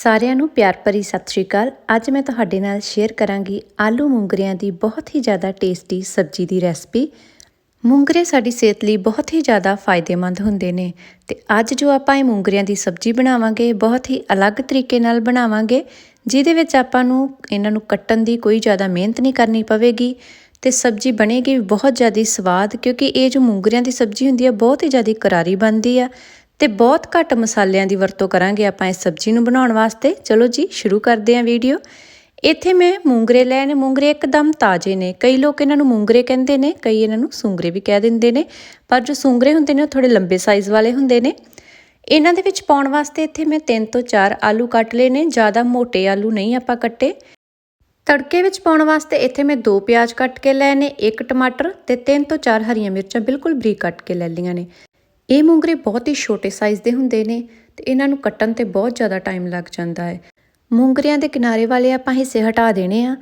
ਸਾਰਿਆਂ ਨੂੰ ਪਿਆਰ ਭਰੀ ਸਤਿ ਸ਼੍ਰੀ ਅਕਾਲ। ਅੱਜ ਮੈਂ ਤੁਹਾਡੇ ਨਾਲ ਸ਼ੇਅਰ ਕਰਾਂਗੀ ਆਲੂ ਮੂੰਗਰਿਆਂ ਦੀ ਬਹੁਤ ਹੀ ਜ਼ਿਆਦਾ ਟੇਸਟੀ ਸਬਜ਼ੀ ਦੀ ਰੈਸਪੀ ਮੂੰਗਰੇ ਸਾਡੀ ਸਿਹਤ ਲਈ ਬਹੁਤ ਹੀ ਜ਼ਿਆਦਾ ਫਾਇਦੇਮੰਦ ਹੁੰਦੇ ਨੇ ਤੇ ਅੱਜ ਜੋ ਆਪਾਂ ਇਹ ਮੂੰਗਰਿਆਂ ਦੀ ਸਬਜ਼ੀ ਬਣਾਵਾਂਗੇ, ਬਹੁਤ ਹੀ ਅਲੱਗ ਤਰੀਕੇ ਨਾਲ ਬਣਾਵਾਂਗੇ, ਜਿਹਦੇ ਵਿੱਚ ਆਪਾਂ ਨੂੰ ਇਹਨਾਂ ਨੂੰ ਕੱਟਣ ਦੀ ਕੋਈ ਜ਼ਿਆਦਾ ਮਿਹਨਤ ਨਹੀਂ ਕਰਨੀ ਪਵੇਗੀ ਤੇ ਸਬਜ਼ੀ ਬਣੇਗੀ ਵੀ ਬਹੁਤ ਜ਼ਿਆਦਾ ਸਵਾਦ ਕਿਉਂਕਿ ਇਹ ਜੋ ਮੂੰਗਰਿਆਂ ਦੀ ਸਬਜ਼ੀ ਹੁੰਦੀ ਹੈ ਬਹੁਤ ਹੀ ਜ਼ਿਆਦਾ ਕਰਾਰੀ ਬਣਦੀ ਆ ਤੇ ਬਹੁਤ ਘੱਟ ਮਸਾਲਿਆਂ ਦੀ ਵਰਤੋਂ ਕਰਾਂਗੇ ਆਪਾਂ ਇਸ ਸਬਜ਼ੀ ਨੂੰ ਬਣਾਉਣ ਵਾਸਤੇ। ਚਲੋ ਜੀ, ਸ਼ੁਰੂ ਕਰਦੇ ਹਾਂ ਵੀਡੀਓ। ਇੱਥੇ ਮੈਂ ਮੂੰਗਰੇ ਲਏ ਨੇ, ਮੂੰਗਰੇ ਇੱਕਦਮ ਤਾਜ਼ੇ ਨੇ। ਕਈ ਲੋਕ ਇਹਨਾਂ ਨੂੰ ਮੂੰਗਰੇ ਕਹਿੰਦੇ ਨੇ, ਕਈ ਇਹਨਾਂ ਨੂੰ ਸੁੰਗਰੇ ਵੀ ਕਹਿ ਦਿੰਦੇ ਨੇ। ਪਰ ਜੋ ਸੁੰਗਰੇ ਹੁੰਦੇ ਨੇ, ਉਹ ਥੋੜੇ ਲੰਬੇ ਸਾਈਜ਼ ਵਾਲੇ ਹੁੰਦੇ ਨੇ। ਇਹਨਾਂ ਦੇ ਵਿੱਚ ਪਾਉਣ ਵਾਸਤੇ ਇੱਥੇ ਮੈਂ 3 ਤੋਂ 4 ਆਲੂ ਕੱਟ ਲਏ ਨੇ, ਜ਼ਿਆਦਾ ਮੋٹے ਆਲੂ ਨਹੀਂ ਆਪਾਂ ਕੱਟੇ। ਤੜਕੇ ਵਿੱਚ ਪਾਉਣ ਵਾਸਤੇ ਇੱਥੇ ਮੈਂ ਦੋ ਪਿਆਜ਼ ਕੱਟ ਕੇ ਲਏ ਨੇ, ਇੱਕ ਟਮਾਟਰ ਤੇ 3 ਤੋਂ 4 ਹਰੀਆਂ ਮਿਰਚਾਂ ਬਿਲਕੁਲ ਬਰੀਕ ਕੱਟ ਕੇ ਲੈ ਲਈਆਂ ਨੇ। ਇਹ ਮੂੰਗਰੇ ਬਹੁਤ ਹੀ ਛੋਟੇ ਸਾਈਜ਼ ਦੇ ਹੁੰਦੇ ਨੇ ਤੇ ਇਹਨਾਂ ਨੂੰ ਕੱਟਣ ਤੇ ਬਹੁਤ ਜ਼ਿਆਦਾ ਟਾਈਮ ਲੱਗ ਜਾਂਦਾ ਹੈ। ਮੂੰਗਰਿਆਂ ਦੇ ਕਿਨਾਰੇ ਵਾਲੇ ਆਪਾਂ ਹਿੱਸੇ ਹਟਾ ਦੇਣੇ ਆ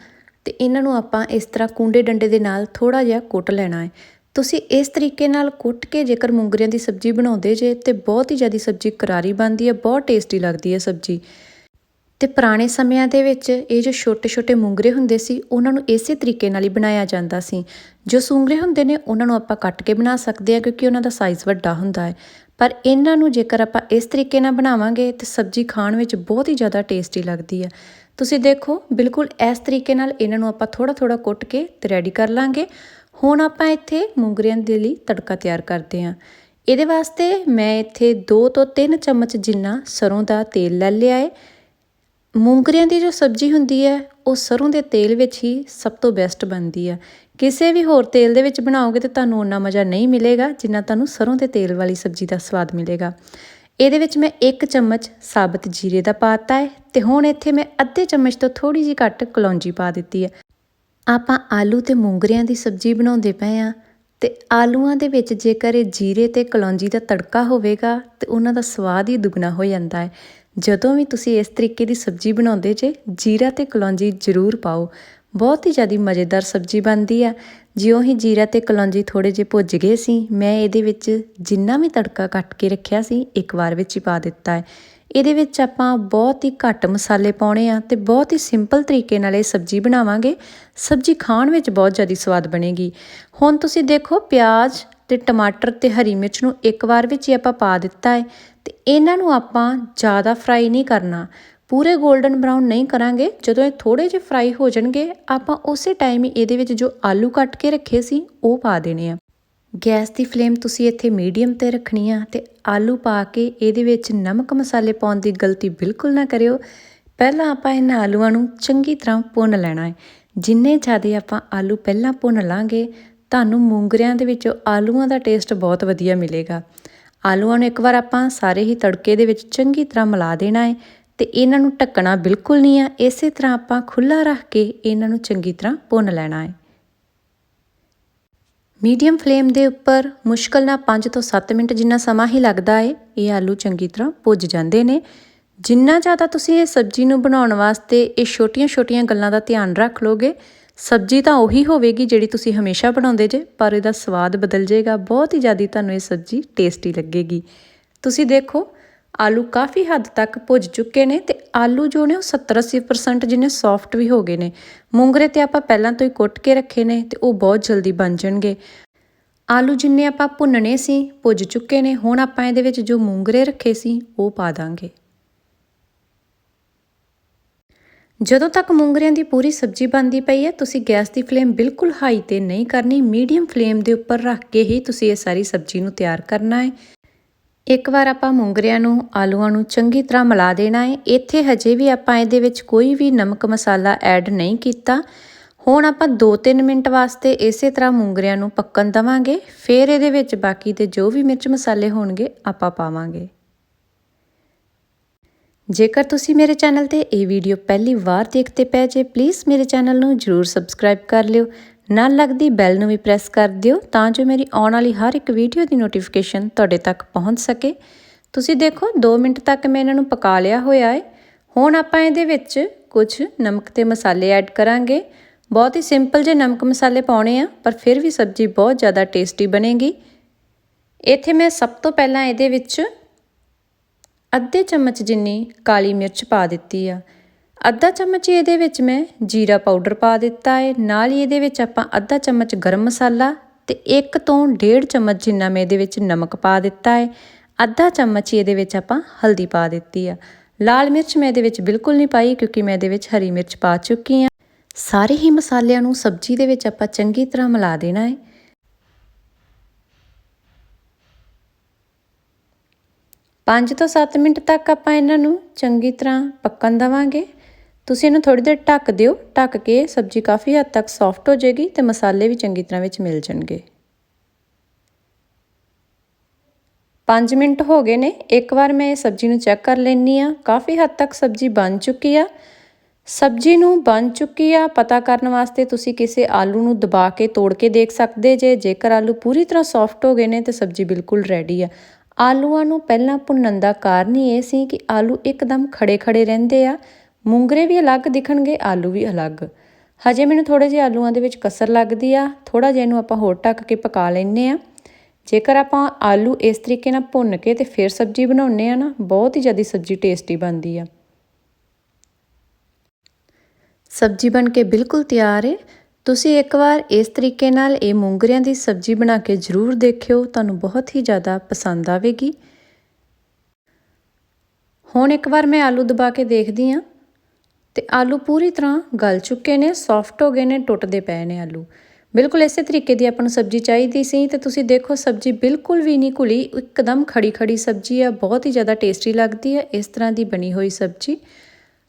ਤੇ ਇਹਨਾਂ ਨੂੰ ਆਪਾਂ ਇਸ ਤਰ੍ਹਾਂ ਕੁੰਡੇ ਡੰਡੇ ਦੇ ਨਾਲ ਥੋੜਾ ਜਿਹਾ ਕੁੱਟ ਲੈਣਾ ਹੈ। ਤੁਸੀਂ ਇਸ ਤਰੀਕੇ ਨਾਲ ਕੁੱਟ ਕੇ ਜੇਕਰ ਮੂੰਗਰਿਆਂ ਦੀ ਸਬਜ਼ੀ ਬਣਾਉਂਦੇ ਜੇ ਤੇ ਬਹੁਤ ਹੀ ਜ਼ਿਆਦਾ ਸਬਜ਼ੀ ਕਰਾਰੀ ਬਣਦੀ ਹੈ, ਬਹੁਤ ਟੇਸਟੀ ਲੱਗਦੀ ਹੈ ਸਬਜ਼ੀ। ਤੇ ਪੁਰਾਣੇ ਸਮਿਆਂ ਦੇ ਵਿੱਚ ਇਹ ਜੋ ਛੋਟੇ-ਛੋਟੇ ਮੂੰਗਰੇ ਹੁੰਦੇ ਸੀ, ਉਹਨਾਂ ਨੂੰ ਇਸੇ ਤਰੀਕੇ ਨਾਲ ਹੀ ਬਣਾਇਆ ਜਾਂਦਾ ਸੀ। ਜੋ ਸੁੰਗਰੇ ਹੁੰਦੇ ਨੇ, ਉਹਨਾਂ ਨੂੰ ਆਪਾਂ ਕੱਟ ਕੇ ਬਣਾ ਸਕਦੇ ਆ ਕਿਉਂਕਿ ਉਹਨਾਂ ਦਾ ਸਾਈਜ਼ ਵੱਡਾ ਹੁੰਦਾ ਹੈ। ਪਰ ਇਹਨਾਂ ਨੂੰ ਜੇਕਰ ਆਪਾਂ ਇਸ ਤਰੀਕੇ ਨਾਲ ਬਣਾਵਾਂਗੇ, ਤੇ ਸਬਜ਼ੀ ਖਾਣ ਵਿੱਚ ਬਹੁਤ ਹੀ ਜ਼ਿਆਦਾ ਟੇਸਟੀ ਲੱਗਦੀ ਹੈ। ਤੁਸੀਂ ਦੇਖੋ, ਬਿਲਕੁਲ ਇਸ ਤਰੀਕੇ ਨਾਲ ਇਹਨਾਂ ਨੂੰ ਆਪਾਂ ਥੋੜਾ-ਥੋੜਾ ਕੁੱਟ ਕੇ ਤੇ ਰੈਡੀ ਕਰ ਲਾਂਗੇ। ਹੁਣ ਆਪਾਂ ਇੱਥੇ ਮੂੰਗਰਿਆਂ ਦੇ ਲਈ ਤੜਕਾ ਤਿਆਰ ਕਰਦੇ ਹਾਂ। ਇਹਦੇ ਵਾਸਤੇ ਮੈਂ ਇੱਥੇ 2 ਤੋਂ 3 ਚਮਚ ਜਿੰਨਾ ਸਰੋਂ ਦਾ ਤੇਲ ਲੈ ਲਿਆ ਹੈ। ਮੂੰਗਰਿਆਂ ਦੀ ਜੋ ਸਬਜ਼ੀ ਹੁੰਦੀ ਹੈ, ਉਹ ਸਰ੍ਹੋਂ ਦੇ ਤੇਲ ਵਿੱਚ ਹੀ ਸਭ ਤੋਂ ਬੈਸਟ ਬਣਦੀ ਹੈ। ਕਿਸੇ ਵੀ ਹੋਰ ਤੇਲ ਦੇ ਵਿੱਚ ਬਣਾਓਗੇ ਤਾਂ ਤੁਹਾਨੂੰ ਉਨਾ ਮਜ਼ਾ ਨਹੀਂ ਮਿਲੇਗਾ ਜਿੰਨਾ ਤੁਹਾਨੂੰ ਸਰੋਂ ਦੇ ਤੇਲ ਵਾਲੀ ਸਬਜ਼ੀ ਦਾ ਸਵਾਦ ਮਿਲੇਗਾ। ਇਹਦੇ ਵਿੱਚ ਮੈਂ 1 ਚਮਚ ਸਾਬਤ ਜੀਰੇ ਦਾ ਪਾਤਾ ਹੈ ਤੇ ਹੁਣ ਇੱਥੇ ਮੈਂ ਅੱਧੇ ਚਮਚ ਤੋਂ ਥੋੜੀ ਜਿਹੀ ਘੱਟ ਕਲੌਂਜੀ ਪਾ ਦਿੱਤੀ ਹੈ। ਆਪਾਂ ਆਲੂ ਤੇ ਮੂੰਗਰਿਆਂ ਦੀ ਸਬਜ਼ੀ ਬਣਾਉਂਦੇ ਪਏ ਆ ਤੇ ਆਲੂਆਂ ਦੇ ਵਿੱਚ ਜੇਕਰ ਇਹ ਜੀਰੇ ਤੇ ਕਲੌਂਜੀ ਦਾ ਤੜਕਾ ਹੋਵੇਗਾ ਤੇ ਉਹਨਾਂ ਦਾ ਸਵਾਦ ਹੀ ਦੁੱਗਣਾ ਹੋ ਜਾਂਦਾ ਹੈ। ਜਦੋਂ ਵੀ ਤੁਸੀਂ ਇਸ ਤਰੀਕੇ ਦੀ ਸਬਜ਼ੀ ਬਣਾਉਂਦੇ ਜੇ, ਜੀਰਾ ਤੇ ਕਲੌਂਜੀ ਜ਼ਰੂਰ ਪਾਓ। ਬਹੁਤ ਹੀ ਜ਼ਿਆਦਾ ਮਜ਼ੇਦਾਰ ਸਬਜ਼ੀ ਬਣਦੀ ਆ। ਜਿਉਂ ਹੀ ਜੀਰਾ ਤੇ ਕਲੌਂਜੀ ਥੋੜੇ ਜਿਹੇ ਭੁੱਜ ਗਏ ਸੀ, ਮੈਂ ਇਹਦੇ ਵਿੱਚ ਜਿੰਨਾ ਵੀ ਤੜਕਾ ਕੱਟ ਕੇ ਰੱਖਿਆ ਸੀ, ਇੱਕ ਵਾਰ ਵਿੱਚ ਹੀ ਪਾ ਦਿੱਤਾ ਹੈ। ਇਹਦੇ ਵਿੱਚ ਆਪਾਂ ਬਹੁਤ ਹੀ ਘੱਟ ਮਸਾਲੇ ਪਾਉਣੇ ਆ ਤੇ ਬਹੁਤ ਹੀ ਸਿੰਪਲ ਤਰੀਕੇ ਨਾਲ ਇਹ ਸਬਜ਼ੀ ਬਣਾਵਾਂਗੇ। ਸਬਜ਼ੀ ਖਾਣ ਵਿੱਚ ਬਹੁਤ ਜ਼ਿਆਦਾ ਸਵਾਦ ਬਣੇਗੀ। ਹੁਣ ਤੁਸੀਂ ਦੇਖੋ, ਪਿਆਜ਼ ਤੇ ਟਮਾਟਰ ਤੇ ਹਰੀ ਮਿਰਚ ਨੂੰ ਇੱਕ ਵਾਰ ਵਿੱਚ ਹੀ ਆਪਾਂ ਪਾ ਦਿੱਤਾ ਹੈ। ਅਤੇ ਇਹਨਾਂ ਨੂੰ ਆਪਾਂ ਜ਼ਿਆਦਾ ਫਰਾਈ ਨਹੀਂ ਕਰਨਾ। ਪੂਰੇ 골ਡਨ ਬਰਾਊਨ ਨਹੀਂ ਕਰਾਂਗੇ। ਜਦੋਂ ਇਹ ਥੋੜੇ ਜਿਹੇ ਫਰਾਈ ਹੋ ਜਾਣਗੇ, ਆਪਾਂ ਉਸੇ ਟਾਈਮ ਹੀ ਇਹਦੇ ਵਿੱਚ ਜੋ ਆਲੂ ਕੱਟ ਕੇ ਰੱਖੇ ਸੀ, ਉਹ ਪਾ ਦੇਣੇ ਆ। ਗੈਸ ਦੀ ਫਲੇਮ ਤੁਸੀਂ ਇੱਥੇ ਮੀਡੀਅਮ ਤੇ ਰੱਖਣੀ ਆ ਤੇ ਆਲੂ ਪਾ ਕੇ ਇਹਦੇ ਵਿੱਚ ਨਮਕ ਮਸਾਲੇ ਪਾਉਣ ਦੀ ਗਲਤੀ ਬਿਲਕੁਲ ਨਾ ਕਰਿਓ। ਪਹਿਲਾਂ ਆਪਾਂ ਇਹਨਾਂ ਆਲੂਆਂ ਨੂੰ ਚੰਗੀ ਤਰ੍ਹਾਂ ਭੁੰਨ ਲੈਣਾ ਹੈ। ਜਿੰਨੇ ਜ਼ਿਆਦਾ ਆਪਾਂ ਆਲੂ ਪਹਿਲਾਂ ਭੁੰਨ ਲਾਂਗੇ, ਤੁਹਾਨੂੰ ਮੂੰਗਰਿਆਂ ਦੇ ਵਿੱਚੋਂ ਆਲੂਆਂ ਦਾ ਟੇਸਟ ਬਹੁਤ ਵਧੀਆ ਮਿਲੇਗਾ। ਆਲੂਆਂ ਨੂੰ ਇੱਕ ਵਾਰ ਆਪਾਂ ਸਾਰੇ ਹੀ ਤੜਕੇ ਦੇ ਵਿੱਚ ਚੰਗੀ ਤਰ੍ਹਾਂ ਮਿਲਾ ਦੇਣਾ ਹੈ ਤੇ ਇਹਨਾਂ ਨੂੰ ਢੱਕਣਾ ਬਿਲਕੁਲ ਨਹੀਂ ਆ ਇਸੇ ਤਰ੍ਹਾਂ ਆਪਾਂ ਖੁੱਲਾ ਰੱਖ ਕੇ ਇਹਨਾਂ ਨੂੰ ਚੰਗੀ ਤਰ੍ਹਾਂ ਭੁੰਨ ਲੈਣਾ ਹੈ। ਮੀਡੀਅਮ ਫਲੇਮ ਦੇ ਉੱਪਰ ਮੁਸ਼ਕਲ ਨਾਲ 5 ਤੋਂ 7 ਮਿੰਟ ਜਿੰਨਾ ਸਮਾਂ ਹੀ ਲੱਗਦਾ ਹੈ, ਇਹ ਆਲੂ ਚੰਗੀ ਤਰ੍ਹਾਂ ਭੁੱਜ ਜਾਂਦੇ ਨੇ। ਜਿੰਨਾ ਜ਼ਿਆਦਾ ਤੁਸੀਂ ਇਹ ਸਬਜ਼ੀ ਨੂੰ ਬਣਾਉਣ ਵਾਸਤੇ ਇਹ ਛੋਟੀਆਂ-ਛੋਟੀਆਂ ਗੱਲਾਂ ਦਾ ਧਿਆਨ ਰੱਖ ਲੋਗੇ ਸਬਜ਼ੀ ਤਾਂ ਉਹੀ ਹੋਵੇਗੀ ਜਿਹੜੀ ਤੁਸੀਂ ਹਮੇਸ਼ਾ ਬਣਾਉਂਦੇ ਜੇ, ਪਰ ਇਹਦਾ ਸਵਾਦ ਬਦਲ ਜਾਏਗਾ, ਬਹੁਤ ਹੀ ਜ਼ਿਆਦਾ ਤੁਹਾਨੂੰ ਇਹ ਸਬਜ਼ੀ ਟੇਸਟੀ ਲੱਗੇਗੀ। ਤੁਸੀਂ ਦੇਖੋ, ਆਲੂ ਕਾਫੀ ਹੱਦ ਤੱਕ ਭੁੱਜ ਚੁੱਕੇ ਨੇ ਤੇ ਆਲੂ ਜੋ ਨੇ ਉਹ 70-80% ਜਿੰਨੇ ਸੌਫਟ ਵੀ ਹੋ ਗਏ ਨੇ। ਮੂੰਗਰੇ ਤੇ ਆਪਾਂ ਪਹਿਲਾਂ ਤੋਂ ਹੀ ਕੁੱਟ ਕੇ ਰੱਖੇ ਨੇ ਤੇ ਉਹ ਬਹੁਤ ਜਲਦੀ ਬਣ ਜਾਣਗੇ। ਆਲੂ ਜਿੰਨੇ ਆਪਾਂ ਭੁੰਨਣੇ ਸੀ, ਭੁੱਜ ਚੁੱਕੇ ਨੇ, ਹੁਣ ਆਪਾਂ ਇਹਦੇ ਵਿੱਚ ਜੋ ਮੂੰਗਰੇ ਰੱਖੇ ਸੀ, ਉਹ ਪਾ ਦਾਂਗੇ। ਜਦੋਂ ਤੱਕ ਮੂੰਗਰਿਆਂ ਦੀ ਪੂਰੀ ਸਬਜ਼ੀ ਬਣਦੀ ਪਈ ਹੈ, ਤੁਸੀਂ ਗੈਸ ਦੀ ਫਲੇਮ ਬਿਲਕੁਲ ਹਾਈ ਤੇ ਨਹੀਂ ਕਰਨੀ, ਮੀਡੀਅਮ ਫਲੇਮ ਦੇ ਉੱਪਰ ਰੱਖ ਕੇ ਹੀ ਤੁਸੀਂ ਇਹ ਸਾਰੀ ਸਬਜ਼ੀ ਨੂੰ ਤਿਆਰ ਕਰਨਾ ਹੈ। ਇੱਕ ਵਾਰ ਆਪਾਂ ਮੂੰਗਰਿਆਂ ਨੂੰ, ਆਲੂਆਂ ਨੂੰ ਚੰਗੀ ਤਰ੍ਹਾਂ ਮਿਲਾ ਦੇਣਾ ਹੈ। ਇੱਥੇ ਹਜੇ ਵੀ ਆਪਾਂ ਇਹਦੇ ਵਿੱਚ ਕੋਈ ਵੀ ਨਮਕ ਮਸਾਲਾ ਐਡ ਨਹੀਂ ਕੀਤਾ। ਹੁਣ ਆਪਾਂ 2-3 ਮਿੰਟ ਵਾਸਤੇ ਇਸੇ ਤਰ੍ਹਾਂ ਮੂੰਗਰਿਆਂ ਨੂੰ ਪੱਕਣ ਦਵਾਂਗੇ। ਫਿਰ ਇਹਦੇ ਵਿੱਚ ਬਾਕੀ ਦੇ ਜੋ ਵੀ ਮਿਰਚ ਮਸਾਲੇ ਹੋਣਗੇ, ਆਪਾਂ ਪਾਵਾਂਗੇ। ਜੇਕਰ ਤੁਸੀਂ ਮੇਰੇ ਚੈਨਲ ਤੇ ਇਹ ਵੀਡੀਓ ਪਹਿਲੀ ਵਾਰ ਦੇਖਦੇ ਪਏ ਜੇ ਪਲੀਜ਼ ਮੇਰੇ ਚੈਨਲ ਨੂੰ ਜਰੂਰ ਸਬਸਕ੍ਰਾਈਬ ਕਰ ਲਿਓ। ਨਾਲ ਲੱਗਦੀ ਬੈਲ ਨੂੰ ਵੀ ਪ੍ਰੈਸ ਕਰ ਦਿਓ ਤਾਂ ਜੋ ਮੇਰੀ ਆਉਣ ਵਾਲੀ ਹਰ ਇੱਕ ਵੀਡੀਓ ਦੀ ਨੋਟੀਫਿਕੇਸ਼ਨ ਤੁਹਾਡੇ ਤੱਕ ਪਹੁੰਚ ਸਕੇ। ਤੁਸੀਂ ਦੇਖੋ 2 ਮਿੰਟ ਤੱਕ ਮੈਂ ਇਹਨਾਂ ਨੂੰ ਪਕਾ ਲਿਆ ਹੋਇਆ ਹੈ ਹੁਣ ਆਪਾਂ ਇਹਦੇ ਵਿੱਚ ਕੁਝ ਨਮਕ ਤੇ ਮਸਾਲੇ ਐਡ ਕਰਾਂਗੇ। ਬਹੁਤ ਹੀ ਸਿੰਪਲ ਜੇ ਨਮਕ ਮਸਾਲੇ ਪਾਉਣੇ ਆ, ਪਰ ਫਿਰ ਵੀ ਸਬਜ਼ੀ ਬਹੁਤ ਜ਼ਿਆਦਾ ਟੇਸਟੀ ਬਣੇਗੀ। ਇੱਥੇ ਮੈਂ ਸਭ ਤੋਂ ਪਹਿਲਾਂ ਇਹਦੇ ਵਿੱਚ ਅੱਧੇ ਚਮਚ ਜਿੰਨੀ ਕਾਲੀ ਮਿਰਚ ਪਾ ਦਿੱਤੀ ਆ। ਅੱਧਾ ਚਮਚ ਇਹਦੇ ਵਿੱਚ ਮੈਂ ਜੀਰਾ ਪਾਊਡਰ ਪਾ ਦਿੱਤਾ ਹੈ ਨਾਲ ਹੀ ਇਹਦੇ ਵਿੱਚ ਆਪਾਂ ਅੱਧਾ ਚਮਚ ਗਰਮ ਮਸਾਲਾ ਤੇ 1 ਤੋਂ 1.5 ਚਮਚ ਜਿੰਨਾ ਮੈਂ ਇਹਦੇ ਵਿੱਚ ਨਮਕ ਪਾ ਦਿੱਤਾ ਹੈ ਅੱਧਾ ਚਮਚ ਇਹਦੇ ਵਿੱਚ ਆਪਾਂ ਹਲਦੀ ਪਾ ਦਿੱਤੀ ਆ। ਲਾਲ ਮਿਰਚ ਮੈਂ ਇਹਦੇ ਵਿੱਚ ਬਿਲਕੁਲ ਨਹੀਂ ਪਾਈ ਕਿਉਂਕਿ ਮੈਂ ਇਹਦੇ ਵਿੱਚ ਹਰੀ ਮਿਰਚ ਪਾ ਚੁੱਕੀ ਆ। ਸਾਰੇ ਹੀ ਮਸਾਲਿਆਂ ਨੂੰ ਸਬਜ਼ੀ ਦੇ ਵਿੱਚ ਆਪਾਂ ਚੰਗੀ ਤਰ੍ਹਾਂ ਮਿਲਾ ਦੇਣਾ ਹੈ ਪੰਜ ਤੋਂ 7 ਮਿੰਟ ਤੱਕ ਆਪਾਂ ਇਹਨਾਂ ਨੂੰ ਚੰਗੀ ਤਰ੍ਹਾਂ ਪੱਕਣ ਦਵਾਂਗੇ। ਤੁਸੀਂ ਇਹਨੂੰ ਥੋੜੀ ਦੇਰ ਢੱਕ ਦਿਓ। ਢੱਕ ਕੇ ਸਬਜ਼ੀ ਕਾਫੀ ਹੱਦ ਤੱਕ ਸੌਫਟ ਹੋ ਜਾਏਗੀ ਤੇ ਮਸਾਲੇ ਵੀ ਚੰਗੀ ਤਰ੍ਹਾਂ ਵਿੱਚ ਮਿਲ ਜਾਣਗੇ। 5 ਮਿੰਟ ਹੋ ਗਏ ਨੇ। ਇੱਕ ਵਾਰ ਮੈਂ ਇਹ ਸਬਜ਼ੀ ਨੂੰ ਚੈੱਕ ਕਰ ਲੈਣੀ ਆ ਕਾਫੀ ਹੱਦ ਤੱਕ ਸਬਜ਼ੀ ਬਣ ਚੁੱਕੀ ਆ। ਸਬਜ਼ੀ ਨੂੰ ਬਣ ਚੁੱਕੀ ਆ, ਪਤਾ ਕਰਨ ਵਾਸਤੇ ਤੁਸੀਂ ਕਿਸੇ ਆਲੂ ਨੂੰ ਦਬਾ ਕੇ ਤੋੜ ਕੇ ਦੇਖ ਸਕਦੇ ਜੇ। ਜੇਕਰ ਆਲੂ ਪੂਰੀ ਤਰ੍ਹਾਂ ਸੌਫਟ ਹੋ ਗਏ ਨੇ ਤੇ ਸਬਜ਼ੀ ਬਿਲਕੁਲ ਰੈਡੀ ਆ। ਆਲੂਆਂ ਨੂੰ ਪਹਿਲਾਂ ਭੁੰਨਣ ਦਾ ਕਾਰਨ ਹੀ ਇਹ ਸੀ ਕਿ ਆਲੂ ਇੱਕਦਮ ਖੜੇ-ਖੜੇ ਰਹਿੰਦੇ ਆ। ਮੂੰਗਰੇ ਵੀ ਅਲੱਗ, ਦਿਖਣਗੇ ਆਲੂ ਵੀ ਅਲੱਗ। ਹਜੇ ਮੈਨੂੰ ਥੋੜੇ ਜਿਹੇ ਆਲੂਆਂ ਦੇ ਵਿੱਚ ਕਸਰ ਲੱਗਦੀ ਆ। ਥੋੜਾ ਜਿਹਾ ਇਹਨੂੰ ਆਪਾਂ ਹੋਰ ਢੱਕ ਕੇ ਪਕਾ ਲੈਨੇ ਆ। ਜੇਕਰ ਆਪਾਂ ਆਲੂ ਇਸ ਤਰੀਕੇ ਨਾਲ ਭੁੰਨ ਕੇ ਤੇ ਫਿਰ ਸਬਜ਼ੀ ਬਣਾਉਨੇ ਆ ਨਾ, ਬਹੁਤ ਹੀ ਜ਼ਿਆਦਾ ਸਬਜ਼ੀ ਟੇਸਟੀ ਬਣਦੀ ਆ। ਸਬਜ਼ੀ ਬਣ ਕੇ ਬਿਲਕੁਲ ਤਿਆਰ ਹੈ ਤੁਸੀਂ ਇੱਕ ਵਾਰ ਇਸ ਤਰੀਕੇ ਨਾਲ ਇਹ ਮੂੰਗਰਿਆਂ ਦੀ ਸਬਜ਼ੀ ਬਣਾ ਕੇ ਜ਼ਰੂਰ ਦੇਖਿਓ, ਤੁਹਾਨੂੰ ਬਹੁਤ ਹੀ ਜ਼ਿਆਦਾ ਪਸੰਦ ਆਵੇਗੀ। ਹੁਣ ਇੱਕ ਵਾਰ ਮੈਂ ਆਲੂ ਦਬਾ ਕੇ ਦੇਖਦੀ ਆ ਤੇ ਆਲੂ ਪੂਰੀ ਤਰ੍ਹਾਂ ਗਲ ਚੁੱਕੇ ਨੇ ਸੌਫਟ ਹੋ ਗਏ ਨੇ, ਟੁੱਟਦੇ ਪਏ ਨੇ ਆਲੂ। ਬਿਲਕੁਲ ਇਸੇ ਤਰੀਕੇ ਦੀ ਆਪਾਂ ਨੂੰ ਸਬਜ਼ੀ ਚਾਹੀਦੀ ਸੀ, ਤੇ ਤੁਸੀਂ ਦੇਖੋ ਸਬਜ਼ੀ ਬਿਲਕੁਲ ਵੀ ਨਹੀਂ ਘੁਲੀ, ਇੱਕਦਮ ਖੜੀ ਖੜੀ ਸਬਜ਼ੀ ਆ, ਬਹੁਤ ਹੀ ਜ਼ਿਆਦਾ ਟੇਸਟੀ ਲੱਗਦੀ ਹੈ ਇਸ ਤਰ੍ਹਾਂ ਦੀ ਬਣੀ ਹੋਈ ਸਬਜ਼ੀ।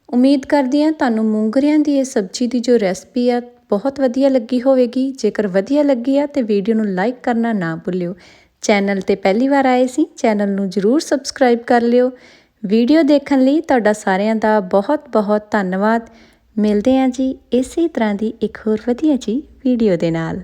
ਉਮੀਦ ਕਰਦੀ ਹਾਂ ਤੁਹਾਨੂੰ ਮੂੰਗਰਿਆਂ ਦੀ ਇਹ ਸਬਜ਼ੀ ਦੀ ਜੋ ਰੈਸਪੀ ਆ ਬਹੁਤ ਵਧੀਆ ਲੱਗੀ ਹੋਵੇਗੀ। ਜੇਕਰ ਵਧੀਆ ਲੱਗੀ ਆ ਤੇ ਵੀਡੀਓ ਨੂੰ ਲਾਈਕ ਕਰਨਾ ਨਾ ਭੁੱਲਿਓ। ਚੈਨਲ ਤੇ ਪਹਿਲੀ ਵਾਰ ਆਏ ਸੀ, ਚੈਨਲ ਨੂੰ ਜਰੂਰ ਸਬਸਕ੍ਰਾਈਬ ਕਰ ਲਿਓ। ਵੀਡੀਓ ਦੇਖਣ ਲਈ ਤੁਹਾਡਾ ਸਾਰਿਆਂ ਦਾ ਬਹੁਤ ਬਹੁਤ ਧੰਨਵਾਦ। ਮਿਲਦੇ ਹਾਂ ਜੀ ਇਸੇ ਤਰ੍ਹਾਂ ਦੀ ਇੱਕ ਹੋਰ ਵਧੀਆ ਜੀ ਵੀਡੀਓ ਦੇ ਨਾਲ।